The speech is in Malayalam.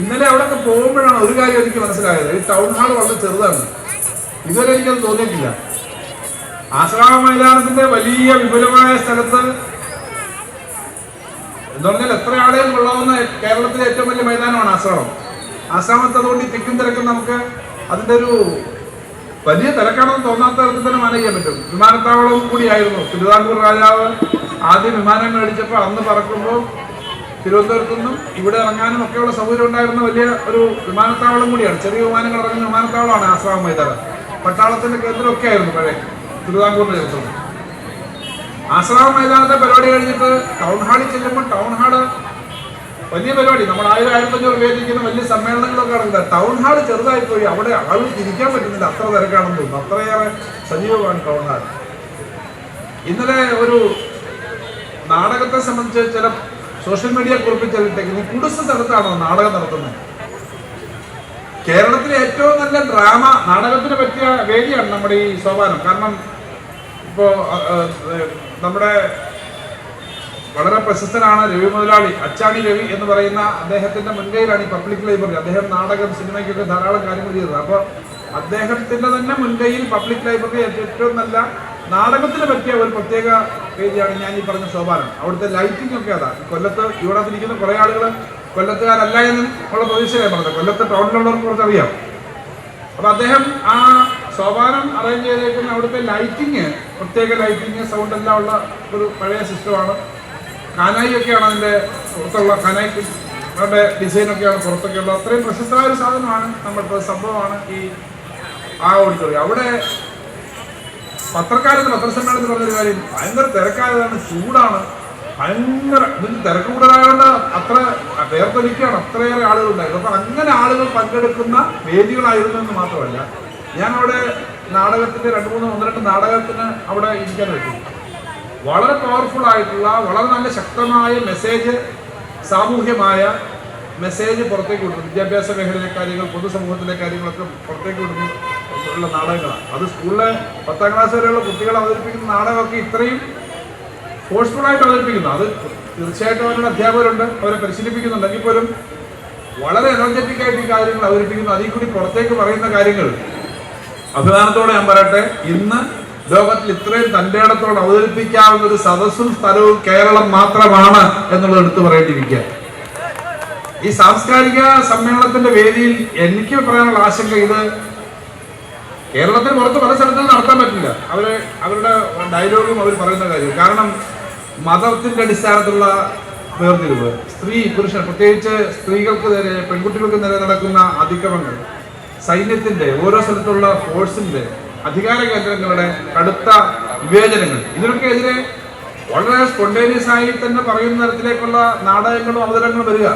ഇന്നലെ അവിടെയൊക്കെ പോകുമ്പോഴാണ് ഒരു കാര്യം എനിക്ക് മനസ്സിലായത്. ഈ ടൗൺ ഹാൾ വളരെ ചെറുതാണ്. ഇതുവരെ എനിക്കത് തോന്നിയിട്ടില്ല. ആശ്രാമ മൈതാനത്തിന്റെ വലിയ വിപുലമായ സ്ഥലത്ത് എന്ന് പറഞ്ഞാൽ എത്ര ആളുകൾ കൊള്ളാവുന്ന കേരളത്തിലെ ഏറ്റവും വലിയ മൈതാനമാണ് ആശ്രാമം. ആശ്രാമത്തെ അതുകൊണ്ട് ഈ തിക്കും തിരക്കും നമുക്ക് അതിന്റെ ഒരു വലിയ തിരക്കാണെന്ന് തോന്നാത്ത തരത്തിൽ തന്നെ മാനേജ് ചെയ്യാൻ പറ്റും. വിമാനത്താവളവും കൂടിയായിരുന്നു തിരുവിതാംകൂർ രാജാവ് ആദ്യം വിമാനം മേടിച്ചപ്പോൾ അന്ന് പറക്കുമ്പോൾ തിരുവനന്തപുരത്തു നിന്നും ഇവിടെ ഇറങ്ങാനും ഒക്കെയുള്ള സൗകര്യം ഉണ്ടായിരുന്ന വലിയ ഒരു വിമാനത്താവളം കൂടിയാണ്. ചെറിയ വിമാനങ്ങൾ ഇറങ്ങുന്ന വിമാനത്താവളമാണ് ആശ്രാമം മൈതാനം. പട്ടാളത്തിന്റെ കേന്ദ്രമൊക്കെ ആയിരുന്നു പഴയ തിരുവിതാംകൂറിന്റെ ചരിത്രം ആശ്രാമം മൈതാനത്തെ പരിപാടി കഴിഞ്ഞിട്ട് ടൗൺ ഹാളിൽ ചെല്ലുമ്പോൾ ടൗൺ ഹാൾ വലിയ പരിപാടി. നമ്മൾ ആയിരം ആയിരത്തഞ്ഞൂറ് വേദിക്കുന്ന വലിയ സമ്മേളനങ്ങളൊക്കെ നടക്കുന്നത് ടൗൺ ഹാൾ ചെറുതായി പോയി അവിടെ ആളുകൾ തിരിക്കാൻ പറ്റുന്നില്ല. അത്ര തിരക്കാണെന്ന് തോന്നുന്നു. അത്രയേറെ സജീവമാണ് ടൗൺ ഹാൾ ഇന്നലെ ഒരു നാടകത്തെ സംബന്ധിച്ച് ചില സോഷ്യൽ മീഡിയ കുറിപ്പിച്ചിട്ടേക്ക് കുടുസ സ്ഥലത്താണോ നാടകം നടത്തുന്നത്? കേരളത്തിലെ ഏറ്റവും നല്ല ഡ്രാമ നാടകത്തിന് പറ്റിയ വേദിയാണ് നമ്മുടെ ഈ സോപാനം. കാരണം ഇപ്പോ നമ്മുടെ വളരെ പ്രശസ്തനാണ് രവി മുതലാളി അച്ചാണി രവി എന്ന് പറയുന്ന അദ്ദേഹത്തിന്റെ മുൻകൈയിലാണ് ഈ പബ്ലിക് ലൈബ്രറി. അദ്ദേഹം നാടകം സിനിമയ്ക്കൊക്കെ ധാരാളം കാര്യങ്ങൾ ചെയ്തത്. അപ്പോൾ അദ്ദേഹത്തിന്റെ തന്നെ മുൻകൈയിൽ പബ്ലിക് ലൈബ്രറി ഏറ്റവും നല്ല നാടകത്തിന് പറ്റിയ ഒരു പ്രത്യേക വേദിയാണ് ഞാൻ ഈ പറഞ്ഞ ശോഭാനം അവിടുത്തെ ലൈറ്റിംഗ് ഒക്കെ അതാ. കൊല്ലത്ത് ഇവിടെ ഇരിക്കുന്ന കുറെ ആളുകൾ കൊല്ലത്തുകാരല്ല എന്നും ഉള്ള പ്രതീക്ഷയായി പറഞ്ഞത്. കൊല്ലത്ത് ടൗണിലുള്ളവർക്ക് കുറച്ചറിയാം അപ്പൊ അദ്ദേഹം ആ സോപാനം അറേഞ്ച് ചെയ്തേക്കുന്ന അവിടുത്തെ ലൈറ്റിങ് പ്രത്യേക ലൈറ്റിങ് സൗണ്ട് എല്ലാം ഉള്ള ഒരു പഴയ സിസ്റ്റമാണ് കാനായി ഒക്കെയാണ് അതിന്റെ പുറത്തുള്ള കാനായി അവരുടെ ഡിസൈനൊക്കെയാണ് പുറത്തൊക്കെ ഉള്ളത് അത്രയും പ്രശസ്തമായ ഒരു സാധനമാണ് നമ്മുടെ സംഭവമാണ് ഈ ആ ഓഡിറ്റോറിയം അവിടെ പത്രക്കാരത്ത് പത്രസമ്മേളനത്തിൽ പറഞ്ഞൊരു കാര്യം. ഭയങ്കര തിരക്കായതാണ് ചൂടാണ്. ഭയങ്കര ഇതിന് തിരക്ക് കൂടുതലായതുകൊണ്ട് അത്ര വേർതൊലിക്കുകയാണ് അത്രയേറെ ആളുകൾ ഉണ്ടായിരുന്നു അപ്പൊ അങ്ങനെ ആളുകൾ പങ്കെടുക്കുന്ന വേദികളായിരുന്നു എന്ന് മാത്രമല്ല ഞാൻ അവിടെ നാടകത്തിന്റെ രണ്ട് മൂന്ന് ഒന്ന് രണ്ട് നാടകത്തിന് അവിടെ ഇരിക്കാൻ പറ്റി. വളരെ പവർഫുൾ ആയിട്ടുള്ള വളരെ നല്ല ശക്തമായ മെസ്സേജ് സാമൂഹ്യമായ മെസ്സേജ് പുറത്തേക്ക് വിടുന്നു വിദ്യാഭ്യാസ മേഖലയിലെ കാര്യങ്ങൾ പൊതുസമൂഹത്തിലെ കാര്യങ്ങളൊക്കെ പുറത്തേക്ക് വിടുന്നു ഉള്ള നാടകങ്ങളാണ്. അത് സ്കൂളിലെ പത്താം ക്ലാസ് വരെയുള്ള കുട്ടികൾ അവതരിപ്പിക്കുന്ന നാടകമൊക്കെ ഇത്രയും ഫോഴ്സ്ഫുൾ ആയിട്ട് അവതരിപ്പിക്കുന്നു. അത് തീർച്ചയായിട്ടും അവരുടെ അധ്യാപകരുണ്ട്. അവരെ പരിശീലിപ്പിക്കുന്നുണ്ടെങ്കിൽ പോലും വളരെ എനർജറ്റിക് ആയിട്ട് ഈ കാര്യങ്ങൾ അവതരിപ്പിക്കുന്നു. അതിൽ കൂടി പുറത്തേക്ക് പറയുന്ന കാര്യങ്ങൾ. അഭിമാനത്തോടെ ഞാൻ പറയട്ടെ ഇന്ന് ലോകത്തിൽ ഇത്രയും തന്റെ ഇടത്തോടെ അവതരിപ്പിക്കാവുന്ന ഒരു സദസ്സും സ്ഥലവും കേരളം മാത്രമാണ് എന്നുള്ളത് എടുത്തു പറയേണ്ടിയിരിക്കുക. ഈ സാംസ്കാരിക സമ്മേളനത്തിന്റെ വേദിയിൽ എനിക്ക് പറയാനുള്ള ആശങ്ക ഇത് കേരളത്തിന് പുറത്ത് പല സ്ഥലത്തും നടത്താൻ പറ്റില്ല. അവർ അവരുടെ ഡയലോഗും അവർ പറയുന്ന കാര്യം. കാരണം മതത്തിന്റെ അടിസ്ഥാനത്തിലുള്ള വേർതിരിവ് സ്ത്രീ പുരുഷൻ പ്രത്യേകിച്ച് സ്ത്രീകൾക്ക് നേരെ പെൺകുട്ടികൾക്ക് നേരെ നടക്കുന്ന അതിക്രമങ്ങൾ സൈന്യത്തിന്റെ ഓരോ സ്ഥലത്തുള്ള ഫോഴ്സിന്റെ അധികാര കേന്ദ്രങ്ങളുടെ കടുത്ത വിവേചനങ്ങൾ ഇതിനൊക്കെ എതിരെ വളരെ സ്പോണ്ടേനിയസ് ആയി തന്നെ പറയുന്ന തരത്തിലേക്കുള്ള നാടകങ്ങളും അവതരങ്ങളും വരിക.